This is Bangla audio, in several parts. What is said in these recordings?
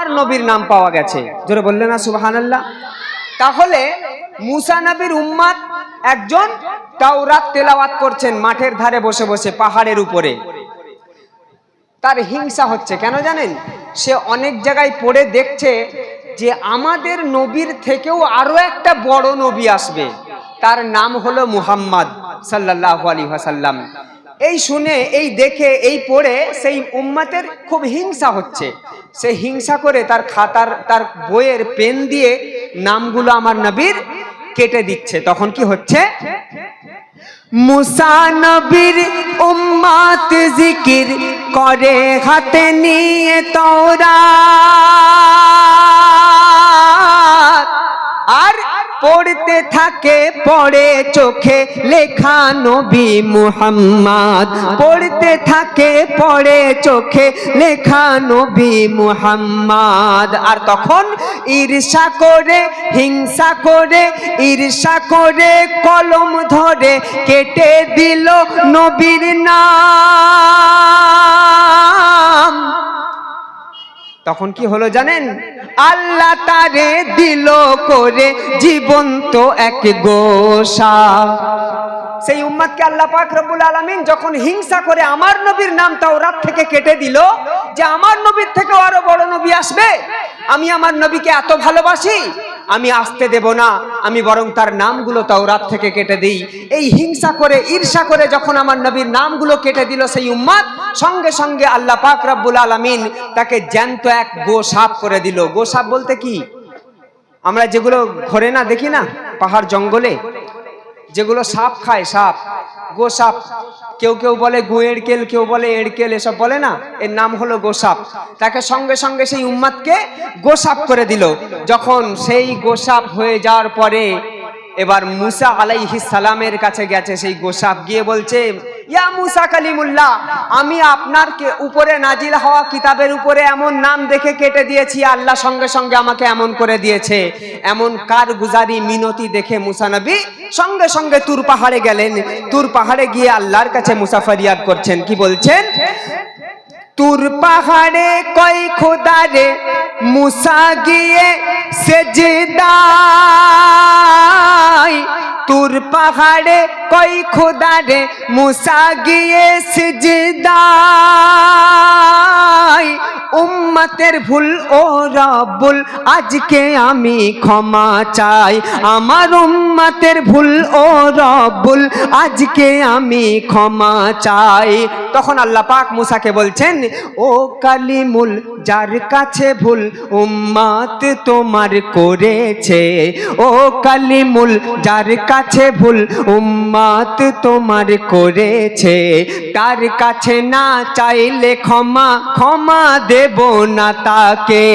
আর নবীর নাম পাওয়া গেছে। জোরে বললে না, সুবহানাল্লাহ? তাহলে মুসা নবীর উম্মাদ একজন তাওরাত তেলাওয়াত করছেন মাঠের ধারে বসে বসে, পাহাড়ের উপরে। তার হিংসা হচ্ছে, কেন জানেন? সে অনেক জায়গায় পড়ে দেখছে যে আমাদের নবীর থেকেও আরও একটা বড় নবী আসবে। তার নাম হলো মুহাম্মদ সাল্লাল্লাহু আলাইহি ওয়াসাল্লাম। এই শুনে, এই দেখে, এই পড়ে সেই উম্মাতের খুব হিংসা হচ্ছে। সে হিংসা করে তার খাতার, তার বইয়ের পেন দিয়ে নামগুলো আমার নবীর কেটে দিচ্ছে। তখন কি হচ্ছে? মুসা নবীর উম্মাত জিকির করে হাতে নিয়ে তোরা পড়তে থাকে, পড়ে চোখে লেখা নবী মুহাম্মদ। পড়তে থাকে, পড়ে চোখে লেখা নবী মুহাম্মদ। আর তখন ঈর্ষা করে, হিংসা করে, ঈর্ষা করে কলম ধরে কেটে দিল নবীর নাম। তখন কি হলো জানেন? আল্লাহ তারে দিল করে জীবন্ত এক গোসা। সেই উম্মাদকে আল্লাহ পাক রব্বুল আলামিন যখন হিংসা করে আমার নবীর নাম তাওরাত থেকে কেটে দিল, যে আমার নবীর থেকেও আরও বড় নবী আসবে, আমি আমার নবীকে এত ভালোবাসি আমি আসতে দেব না, আমি বরং তার নামগুলো তাওরাত থেকে কেটে দিই। এই হিংসা করে, ঈর্ষা করে যখন আমার নবীর নামগুলো কেটে দিল সেই উম্মাদ, সঙ্গে সঙ্গে আল্লাহ পাক রব্বুল আলামিন তাকে জ্যান্ত এক গো সাপ করে দিল। গো সাপ বলতে কি? আমরা যেগুলো ঘরে না, দেখি না? পাহাড় জঙ্গলে যেগুলো সাপ খায়, সাপ। গো সাপ কেউ কেউ বলে গো এড়কেল কেউ বলে এড়কেল এসব বলে না। এর নাম হলো গোসাপ। তাকে সঙ্গে সঙ্গে সেই উম্মাদকে গোসাপ করে দিল। যখন সেই গোসাপ হয়ে যাওয়ার পরে এবার মুসা আলাইহিস সালামের কাছে গেছে। সেই গোসাপ গিয়ে বলছে ইয়া মুসা কালিমুল্লাহ, আমি আপনার উপরে নাজিল হওয়া কিতাবের উপরে এমন নাম দেখে কেটে দিয়েছি, আল্লাহ সঙ্গে সঙ্গে আমাকে এমন করে দিয়েছে। এমন কার গুজারি মিনতি দেখে মুসা নবী সঙ্গে সঙ্গে তুর পাহাড়ে গেলেন। তুর পাহাড়ে গিয়ে আল্লাহর কাছে মুসা ফরিয়াদ করছেন। কি বলছেন? তুর পাহাড়ে কই খোদারে মুসা গিয়ে সেজদাই তুর পাহাড়ে কই খোদারে মুসা গিয়ে সেজদাই উম্মতের ভুল ও রব্বুল, আজকে আমি ক্ষমা চাই। আমার উম্মতের ভুল ও রব্বুল, আজকে আমি ক্ষমা চাই। তখন আল্লাহ পাক মুসাকে বলছেন, ও কালিমুল, যার কাছে ভুল উম্মাত তোমার করেছে। ও কালিমুল, যার কাছে ভুল, উম্মাত তোমার করেছে। তার কাছে না চাইলে ক্ষমা ক্ষমা দেব না তাকে।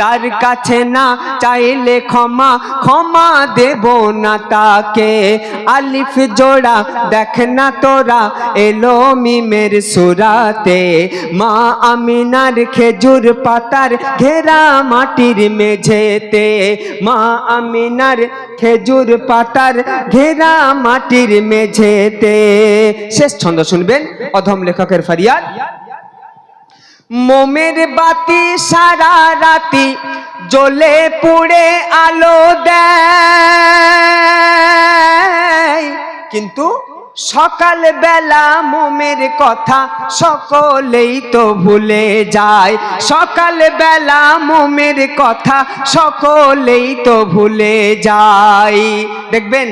তার কাছে না চাইলে ক্ষমা ক্ষমা দেব না তাকে। আলিফ জোড়া, দেখ না তোরা, এলো মিমের সুরাতে। মা আমিনার খেজুর পাতার ঘেরা মাটির মেঝেতে। মা আমিনার খেজুর পাতার ঘেরা মাটির মেঝেতে। শেষ ছন্দ শুনবেন অধম লেখকের ফারিয়াদ। মোমের বাতি সারা রাতি জলে পুড়ে আলো দেয়। কিন্তু সকাল বেলা মোমের কথা সকলেই তো ভুলে যায়। সকাল বেলা মোমের কথা সকলেই তো ভুলে যায়। দেখবেন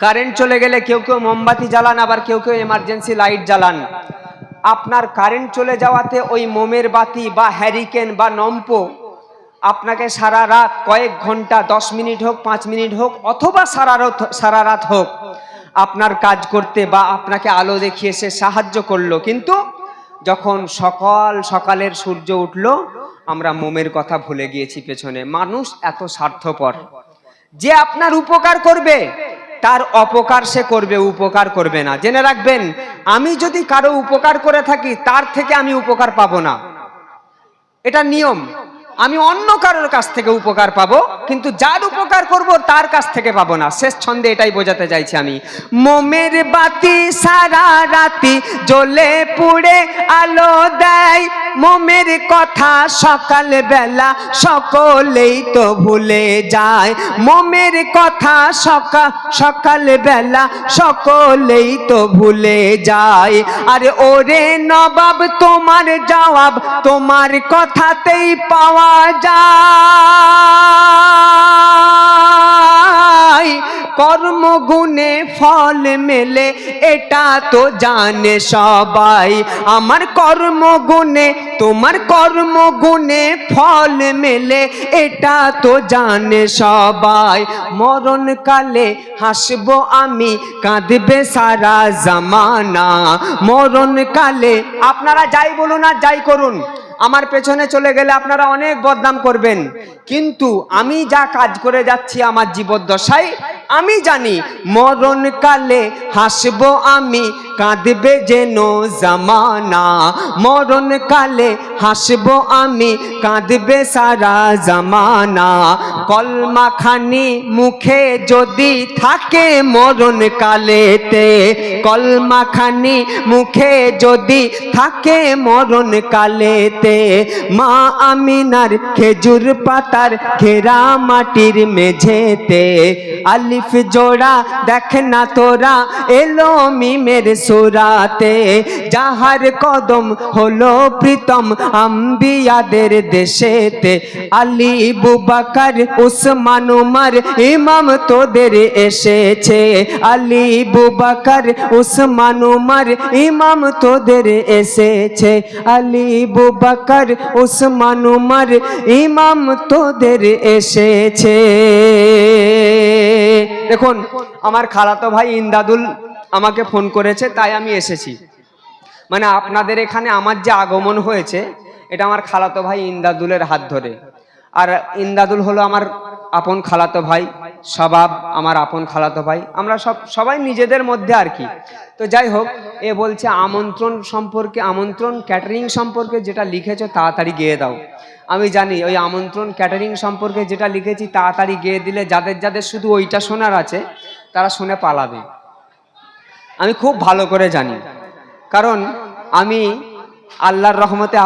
কারেন্ট চলে গেলে কেউ কেউ মোমবাতি জ্বালান, আবার কেউ কেউ এমার্জেন্সি লাইট জ্বালান। আপনার কারেন্ট চলে যাওয়াতে ওই মোমের বাতি বা হ্যারিকেন বা নম্পো আপনাকে সারা রাত কয়েক ঘণ্টা, দশ মিনিট হোক, পাঁচ মিনিট হোক, অথবা সারা রাত সারা রাত হোক আপনার কাজ করতে বা আপনাকে আলো দেখিয়ে সে সাহায্য করল। কিন্তু যখন সকাল সকালের সূর্য উঠল, আমরা মোমের কথা ভুলে গিয়েছি পেছনে। মানুষ এত স্বার্থপর। যে আপনার উপকার করবে, তার অপকার সে করবে, উপকার করবে না। জেনে রাখবেন, আমি যদি কারও উপকার করে থাকি, তার থেকে আমি উপকার পাবো না। এটা নিয়ম। আমি অন্য কারোর কাছ থেকে উপকার পাবো, কিন্তু যার উপকার করব তার কাছ থেকে পাবো না। শেষ ছন্দে এটাই বোঝাতে চাইছি আমি। মোমের বাতি সারা রাতি জ্বলে পুড়ে আলো দেয় মোমের কথা সকাল বেলা সকলেই তো ভুলে যায়। মোমের কথা সকাল সকাল বেলা সকলেই তো ভুলে যায়। আরে ওরে নবাব, তোমার জবাব তোমার কথাতেই পাওয়া যায়। কর্মগুণে ফল মেলে, এটা তো জানে সবাই। আমার কর্মগুণে, তোমার কর্মগুণে ফল মেলে, এটা তো জানে সবাই। মরণকালে হাসবো আমি, কাঁদবে সারা জামানা। মরণকালে, আপনারা যাই বলুন আর যাই করুন, আমার পেছনে চলে গেলে আপনারা অনেক বদনাম করবেন। কিন্তু আমি যা কাজ করে যাচ্ছি, আমার জীবদ্দশায় আমি জানি মরণকালে হাসবো আমি কাঁদবে যেন জামানা। মরণ কালে হাসবো আমি, কাঁদবে সারা জামানা। কলমাখানি মুখে যদি থাকে মরণকালেতে কলমাখানি মুখে যদি থাকে মরণকালেতে মা আমিনার খেজুর পাতার ঘেরা মাটির মেঝেতে, আলিফ জোড়া দেখ না তোরা, এলো মিমের সুরাতে, যাহার কদম হলো প্রীতম আম্বিয়াদের দেশেতে। আলী বুবাকার, উসমান উমার, ইমাম তোদের এসেছে। আলী বুবাকার, উসমান উমার, ইমাম তোদের এসেছে। আলী বুবাকার, উসমান উমার, ইমাম তোদের এসেছে। দেখুন, আমার খালাতো ভাই ইন্দাদুল আমাকে ফোন করেছে, তাই আমি এসেছি। মানে আপনাদের এখানে আমার যে আগমন হয়েছে, এটা আমার খালাতো ভাই ইন্দাদুলের হাত ধরে। আর ইন্দাদুল হলো আমার আপন খালাতো ভাই সবাব আমার আপন খালাতো ভাই। আমরা সব, সবাই নিজেদের মধ্যে আর কি। তো যাই হোক, এ বলছে, আমন্ত্রণ সম্পর্কে, আমন্ত্রণ ক্যাটারিং সম্পর্কে যেটা লিখেছো, তাড়াতাড়ি গিয়ে দাও। আমি জানি, ওই আমন্ত্রণ ক্যাটারিং সম্পর্কে যেটা লিখেছি, তাড়াতাড়ি গিয়ে দিলে যাদের যাদের শুধু ওইটা শোনার আছে, তারা শুনে পালাবে। আমি খুব ভালো করে জানি। কারণ আমি আল্লাহর রহমতে